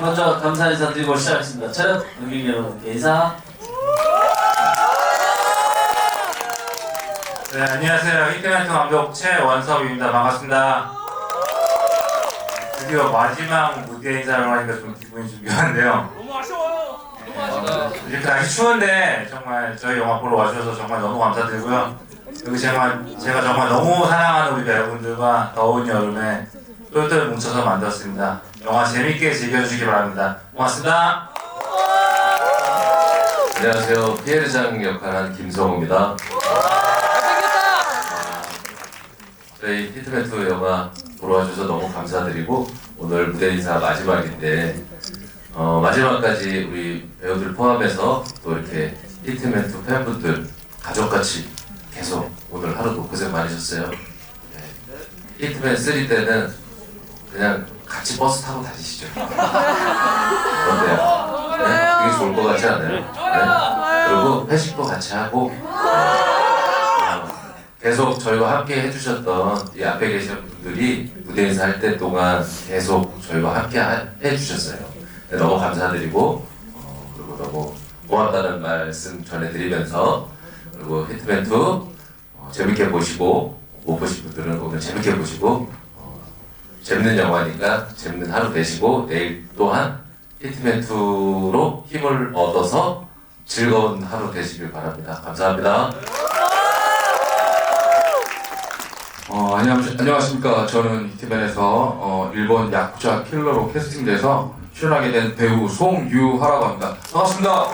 먼저 감사 인사 드리고 시작하겠습니다. 촬영 관객 여러분께 인사. 네, 안녕하세요. 히트멘트 완벽 최원섭입니다. 반갑습니다. 드디어 마지막 무대 인사를 하니까 좀 기분이 좀 묘한데요. 너무 아쉬워요. 너무 아쉬워요. 이렇게 날씨 추운데 정말 저희 영화 보러 와주셔서 정말 너무 감사드리고요. 그리고 제가, 제가 정말 너무 사랑하는 우리 배우분들과 더운 여름에 똘똘 뭉쳐서 만들었습니다. 영화 재밌게 즐겨주시기 바랍니다. 고맙습니다. 안녕하세요. 피에르장 역할한 김성우입니다. 저희 히트맨2 영화 보러 와주셔서 너무 감사드리고 오늘 무대 인사 마지막인데 어, 마지막까지 우리 배우들 포함해서 또 이렇게 히트맨2 팬분들 가족같이 계속 오늘 하루도 고생 많으셨어요. 네. 히트맨 3 때는 그냥 같이 버스 타고 다니시죠. 어때요? 네? 되게 좋을 것 같지 않아요? 네? 그리고 회식도 같이 하고 어, 계속 저희와 함께 해주셨던 이 앞에 계신 분들이 무대 인사 할 때 동안 계속 저희와 함께 하- 해주셨어요. 네, 너무 감사드리고 어, 그리고 너무 고맙다는 말씀 전해드리면서 그리고 히트맨2 어, 재밌게 보시고 못 보신 분들은 오늘 재밌게 보시고 어, 재밌는 영화니까 재밌는 하루 되시고 내일 또한 히트맨2로 힘을 얻어서 즐거운 하루 되시길 바랍니다. 감사합니다. 어, 안녕, 안녕하십니까. 저는 히트맨에서 어, 일본 야쿠자 킬러로 캐스팅돼서 출연하게 된 배우 송유하라고 합니다. 반갑습니다.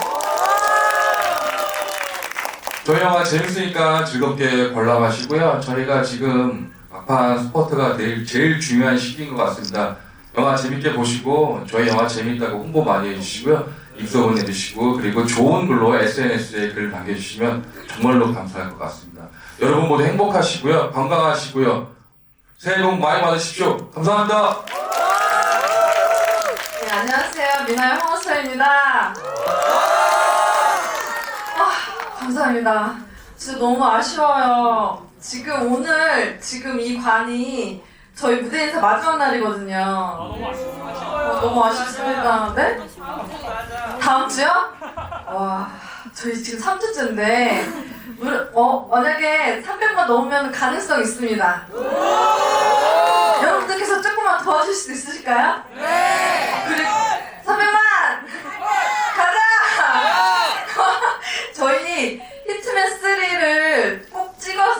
저희 영화 재밌으니까 즐겁게 관람하시고요. 저희가 지금 막판 스포트가 내일 제일 중요한 시기인 것 같습니다. 영화 재밌게 보시고 저희 영화 재밌다고 홍보 많이 해주시고요. 입소 보내주시고 그리고 좋은 글로 SNS에 글 남겨주시면 정말로 감사할 것 같습니다. 여러분 모두 행복하시고요. 건강하시고요. 새해 복 많이 받으십시오. 감사합니다. 네, 안녕하세요. 미나의 홍호서입니다. 아, 감사합니다. 진짜 너무 아쉬워요. 지금 오늘, 지금 이 관이 저희 무대 인사 마지막 날이거든요. 너무 아쉬워요. 어, 너무 아쉽습니다. 네? 다음 주요? 와, 저희 지금 3주째인데, 어, 만약에 300만 넘으면 가능성 있습니다. 여러분들께서 조금만 도와줄 수 있으실까요?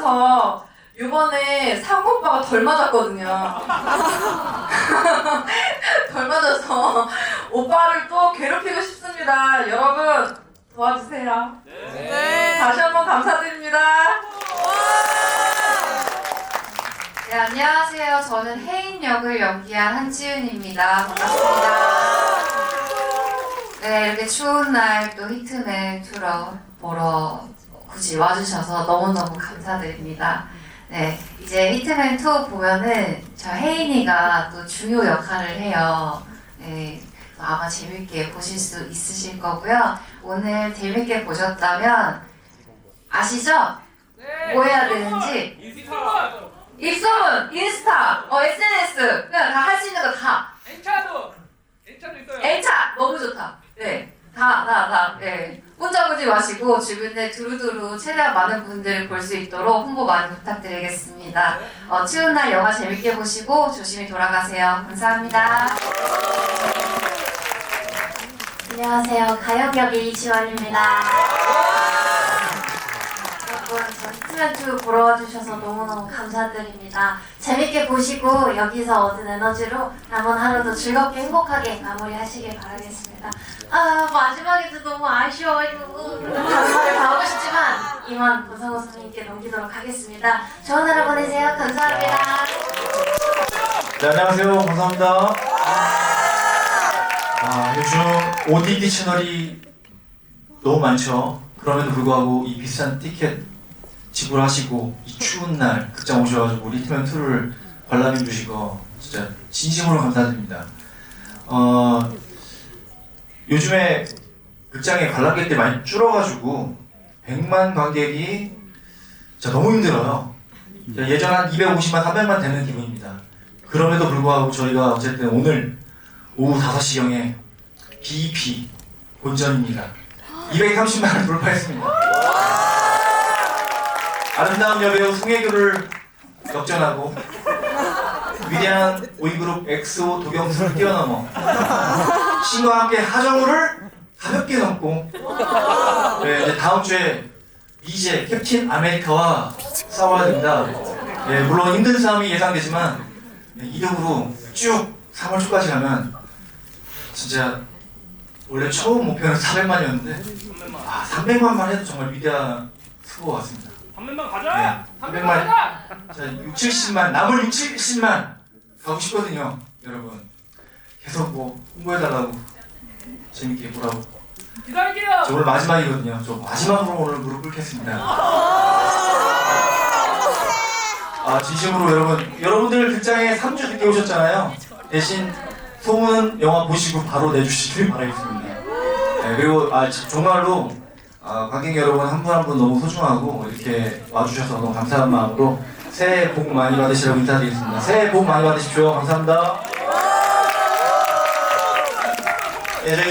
꼭 찍어서 이번에 상우 오빠가 덜 맞았거든요. 덜 맞아서 오빠를 또 괴롭히고 싶습니다. 여러분 도와주세요. 네. 다시 한번 감사드립니다. 네, 안녕하세요. 저는 혜인 역을 연기한 한지은입니다. 반갑습니다. 네, 이렇게 추운 날 또 히트맨 투러 보러 굳이 와주셔서 너무너무 감사드립니다. 네, 이제 히트맨 2 보면은 저 혜인이가 또 중요 역할을 해요. 네, 아마 재밌게 보실 수 있으실 거고요. 오늘 재밌게 보셨다면 아시죠? 뭐 해야 되는지. 입소문, 인스타, 어, SNS, 그냥 다 할 수 있는 거 다. 엔차도. 엔차도 있어요. N차 너무 좋다. 네, 다, 다, 다. 네. 혼자 보지 마시고 주변에 두루두루 최대한 많은 분들을 볼 수 있도록 홍보 많이 부탁드리겠습니다. 어, 추운 날 영화 재밌게 보시고 조심히 돌아가세요. 감사합니다. 안녕하세요. 가요격의 이지원입니다. 여러분, 저 히트맨2 보러 와주셔서 너무너무 감사드립니다. 재밌게 보시고 여기서 얻은 에너지로 남은 하루도 즐겁게 행복하게 마무리하시길 바라겠습니다. 아, 마지막에도 너무 아쉬워요. 말을 다 하고 싶지만 이만 권상우 선생님께 넘기도록 하겠습니다. 좋은 하루 보내세요. 감사합니다. 네, 안녕하세요. 감사합니다. 아, 요즘 ODD 채널이 너무 많죠. 그럼에도 불구하고 이 비싼 티켓 지불하시고 이 추운 날 극장 오셔가지고 리트맨 2를 관람해 거 진짜 진심으로 감사드립니다. 어, 요즘에 극장에 관람객들이 많이 줄어가지고 100만 관객이 진짜 너무 힘들어요. 예전 한 250만, 300만 되는 기분입니다. 그럼에도 불구하고 저희가 어쨌든 오늘 오후 5시경에 BEP 본전입니다. 230만 원 돌파했습니다. 아름다운 여배우 송혜교를 역전하고 위대한 오이그룹 엑소 도경수를 뛰어넘어 신과 함께 하정우를 가볍게 넘고 네, 이제 다음 주에 미제 캡틴 아메리카와 싸워야 됩니다. 네, 물론 힘든 싸움이 예상되지만 네, 2등으로 쭉 3월 초까지 가면 진짜 원래 처음 목표는 400만이었는데 아 300만만 해도 정말 위대한 수고 같습니다. 한 명만 가자. 300만 명만 가자. 자, 6, 70만 남을 6, 70만 가고 싶거든요, 여러분. 계속 뭐 홍보해달라고 재밌게 보라고. 기다릴게요. 저 오늘 마지막이거든요. 저 마지막으로 오늘 무릎 꿇겠습니다. 아 진심으로 여러분, 여러분들 극장에 3주 늦게 오셨잖아요. 대신 소문 영화 보시고 바로 내주시길 바라겠습니다. 네, 그리고 아 지- 정말로 아, 관객 여러분 한 분 한 분 너무 소중하고 이렇게 와주셔서 너무 감사한 마음으로 새해 복 많이 받으시라고 인사드리겠습니다. 새해 복 많이 받으십시오. 감사합니다. 예, 저희